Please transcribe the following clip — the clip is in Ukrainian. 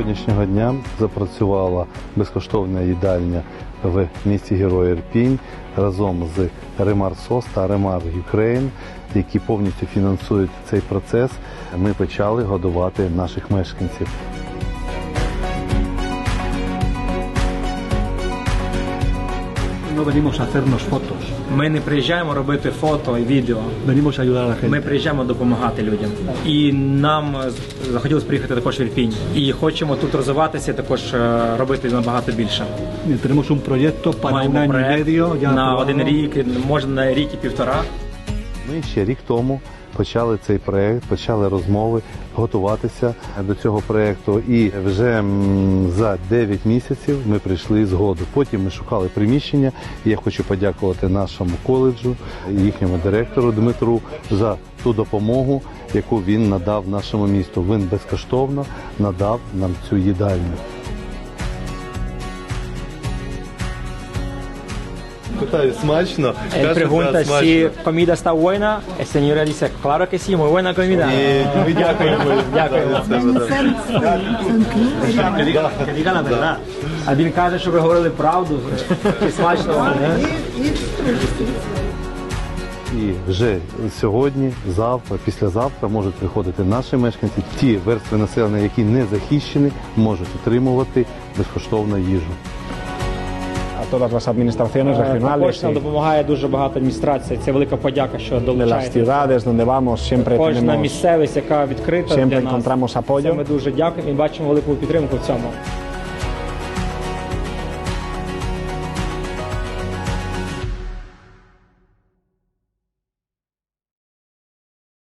сьогоднішнього дня запрацювала безкоштовна їдальня в місті Герой Ірпінь разом з Ремар Сос та Ремар Юкрейн, які повністю фінансують цей процес. Ми почали годувати наших мешканців. No venimos a hacernos fotos, Ми не приїжджаємо робити фото і відео. venimos a ayudar a la gente. Ми приїжджаємо допомагати людям. І нам з- захотілося приїхати також в Ірпінь. І хочемо тут розвиватися, також е, робити набагато більше. Y Tenemos un proyecto para un año y проект medio. Ya на один рік, може на рік і півтора. Ми ще рік тому почали цей проект, почали розмови, готуватися до цього проекту. І вже за 9 місяців ми прийшли згоду. Потім ми шукали приміщення. Я хочу подякувати нашому коледжу, їхньому директору Дмитру за ту допомогу, яку він надав нашому місту. Він безкоштовно надав нам цю їдальню. Питаю, смачно? Él pregunta si comida está buena. El señor dice, claro que sí, muy buena comida. Дякуємо. Дякуємо. Que diga- la verdad. А він каже, що ви говорили правду, і смачно. вам, не? І вже сьогодні, завтра, післязавтра можуть приходити наші мешканці. Ті верстви населення, які не захищені, можуть отримувати безкоштовну їжу. A todas las administraciones regionales нам допомагає дуже багато адміністрацій. Це велика подяка, що de las долучаєте. ciudades donde vamos siempre Кожна tenemos місцевість, яка відкрита siempre для нас. encontramos Це apoyo. ми дуже дякуємо і бачимо велику підтримку в цьому.